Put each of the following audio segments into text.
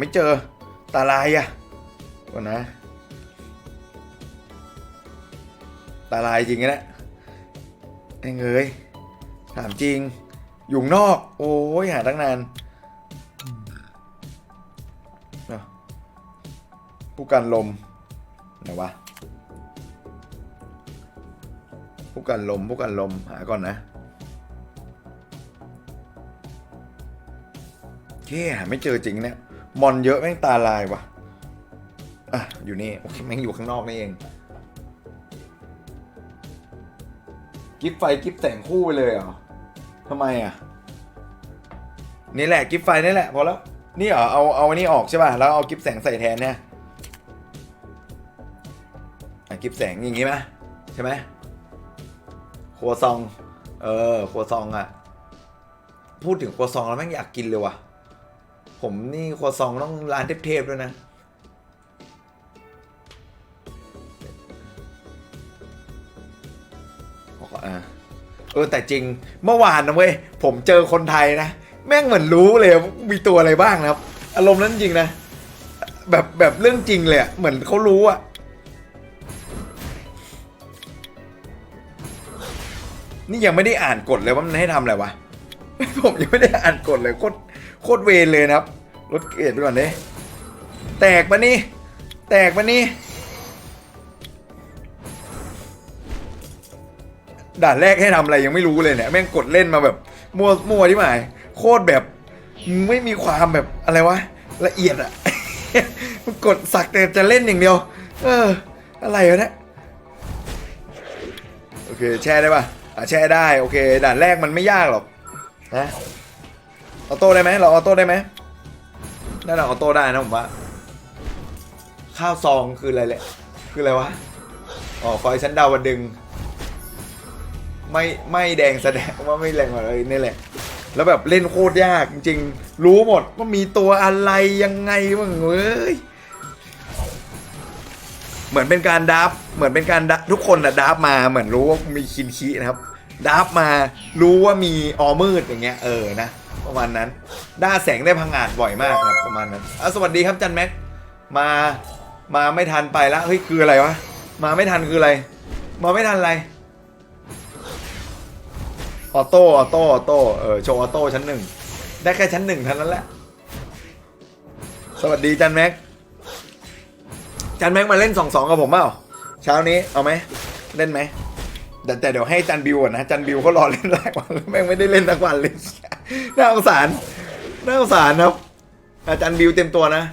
ไม่เจอตาลายอะก่อนนะ ตาลายจริงนะเนี่ยไอ้เงยถามจริง อยู่นอก โอ้ยหาตั้งนานผู้กันลมไหนวะผู้กันลมผู้กันลมหาก่อนนะเฮ้หาไม่เจอจริงเนี่ย มอนเยอะแม่งตาลายวะอะ อยู่นี่ โอเคแม่งอยู่ข้างนอกนี่เอง กิฟไฟกิฟแสงคู่ไปเลยเหรอทำไมอะ นี่แหละกิฟไฟนี่แหละพอแล้ว นี่เหรอ เอา เอาอันนี้ออกใช่ป่ะ แล้วเอากิฟแสงใส่แทนเนี่ยอะกิฟแสงอย่างงี้ไหมใช่ไหมครัวซอง เออครัวซองอะ พูดถึงครัวซองแล้วแม่งอยากกินเลยว่ะ ผมนี่ครัวซองต้องร้านเทพๆด้วยนะ เออแต่จริงเมื่อวานนะเว้ย ผมเจอคนไทยนะ แม่งเหมือนรู้เลยมีตัวอะไรบ้างนะครับ อารมณ์นั้นจริงนะ แบบแบบเรื่องจริงเลยอะเหมือนเขารู้อะนี่ยังไม่ได้อ่านกฎเลยว่ามันให้ทำอะไรวะ ผมยังไม่ได้อ่านกฎเลยโคตรโคตรเวรเลยนะครับ ลดเกรดไปก่อนเด้แตกปะนี่ แตกปะนี่ ด่านแรกให้ทำอะไรยังไม่รู้เลยเนี่ย แม่งกดเล่นมาแบบมัวมัวที่หมาย โคตรแบบ ไม่มีความแบบอะไรวะ ละเอียดอะมันกดสักแต่จะเล่นอย่างเดียว เออ อะไรวะเนี่ยโอเค แช่ได้ปะอะแช่ได้ โอเค ด่านแรกมันไม่ยากหรอกนะออโต้ได้ไหมเราออโต้ได้ไหม น่าจะออโต้ได้นะผมว่า ข้าวซองคืออะไรแหละ คืออะไรวะ อ๋อคอยชั้นดาวดึง ไม่ไม่แดงแสดงว่าไม่แรงอะไรนี่แหละ แล้วแบบเล่นโคตรยากจริงๆ รู้หมดว่ามีตัวอะไรยังไงบ้างเว้ย เหมือนเป็นการดับ เหมือนเป็นการทุกคนอะดับมา เหมือนรู้ว่ามีคินคีนะครับดับมา รู้ว่ามีออมืดอย่างเงี้ย เออนะ ประมาณนั้น ด้าแสงได้พังอาจบ่อยมากครับประมาณนั้นอะสวัสดีครับจันแม็ก มา มาไม่ทันไปแล้วเฮ้ยคืออะไรวะ มาไม่ทันคืออะไร มาไม่ทันอะไร ออโต้ ออโต้ ออโต้ เออโชว์ออโต้ชั้นหนึ่ง ได้แค่ชั้นหนึ่งเท่านั้นแหละ สวัสดีจันแม็ก จันแม็กมาเล่นสองสองกับผมเปล่า เช้านี้เอาไหม เล่นไหมแต่แต่เดี๋ยวให้จันบิวก่อนนะ จันบิวเขารอเล่นหลายวันแล้วแม่งไม่ได้เล่นทั้งวันเลย น่าสงสารน่าสงสารครับ อาจารย์บิวเต็มตัวนะ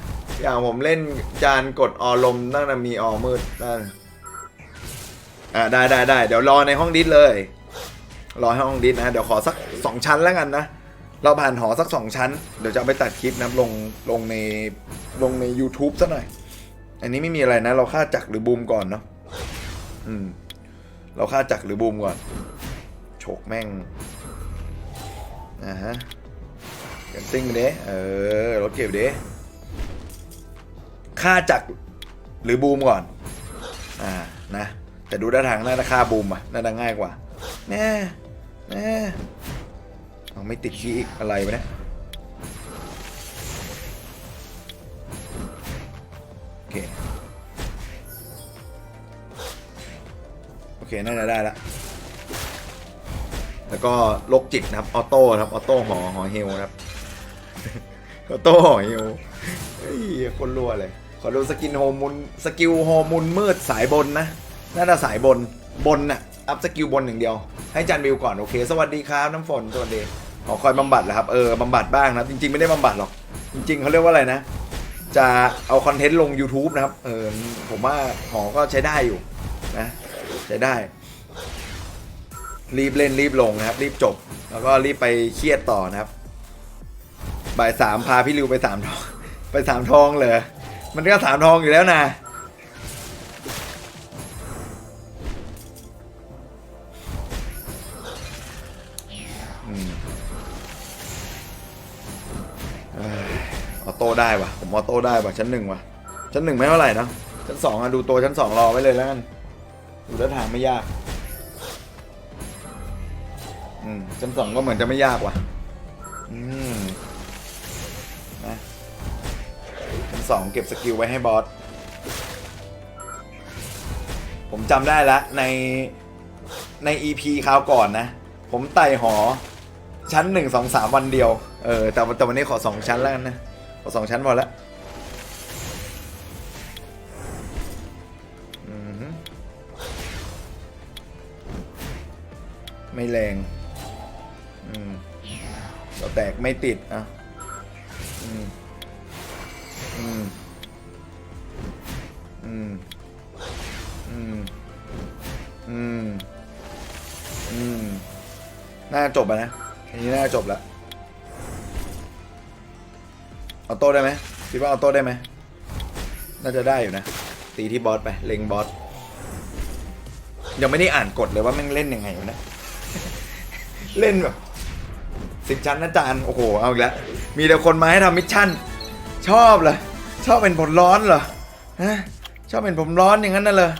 อย่างผมเล่นจานกดออลมตั้งแต่มีออมืดนั่นอ่าได้ได้ได้เดี๋ยวรอในห้องดิสเลย รอให้ห้องดิสนะ เดี๋ยวขอสักสองชั้นแล้วกันนะ เราผ่านหอสักสองชั้น เดี๋ยวจะเอาไปตัดคลิปนะลงลงในลงใน YouTube ซะหน่อย อันนี้ไม่มีอะไรนะ เราค่าจักรหรือบูมก่อนเนาะอืม เราค่าจักรหรือบูมก่อน โฉกแม่ง อ่าฮะก็บติ้งไปเด้เออรถเก็บเด้ค่าจักรหรือบูมก่อน อ่า นะ แต่ดูด้านทางน่าจะค่าบูมอะ น่าจะง่ายกว่า แน่ แน่เอาไม่ติดขี้อีกอะไรวะเนี่ยโอเค โอเค น่าจะได้ละ แล้วก็โลกจิตนะครับออโต้ครับออโต้หอหอเฮลครับออโต้หอเฮลคนรัวเลย ขอดูสกินโฮมุนสกิลโฮมุนมืดสายบนนะน่าจะสายบนบนน่ะอัพสกิลบนอย่างเดียว ให้จันบิวก่อนโอเค สวัสดีครับน้ำฝนสวัสดีขอคอยบำบัดแหละครับเออบำบัดบ้างนะจริง ๆ ไม่ได้บำบัดหรอก จริง ๆเขาเรียกว่าอะไรนะ จะเอาคอนเทนต์ลง YouTube นะครับเออผมว่าหอก็ใช้ได้อยู่นะใช้ได้ รีบเล่นรีบลงนะครับ รีบจบ แล้วก็รีบไปเครียดต่อนะครับบ่ายสามพาพี่ริวไปสามทอง ไปสามทองเลยมันก็สามทองอยู่แล้วนะออโต้ได้ปะผมออโต้ได้ปะชั้นหนึ่งวะชั้นหนึ่งไม่เท่าไหร่นะชั้นสองอะดูตัวชั้นสองรอไว้เลยแล้วกันดูท่าทางไม่ยาก อืมชั้นสองก็เหมือนจะไม่ยากว่ะ อืมนะชั้นสองเก็บสกิลไว้ให้บอส ผมจำได้แล้วในใน EP คราวก่อนนะ ผมไต่หอ ชั้นหนึ่งสองสามวันเดียว เออ แต่แต่วันนี้ขอสองชั้นแล้วกันนะ ขอสองชั้นพอละไม่แรง เราแตกไม่ติดอะอืมอืมอืมอืมอืมอืมน่าจบอะนะอันนี้น่าจบแล้วเอาโต้ได้ไหมคิดว่าเอาโต้ได้ไหมน่าจะได้อยู่นะ ตีที่บอสไป เล็งบอส ยังไม่ได้อ่านกฎเลยว่าแม่งเล่นยังไงวะนะ เล่นแบบ สิบชั้นนะจานโอ้โห เอาอีกแล้ว มีแต่คนมาให้ทำมิชชั่น ชอบเหรอ ชอบเป็นผลร้อนเหรอ ฮะ ชอบเป็นผมร้อนอย่างนั้นน่ะเหรอ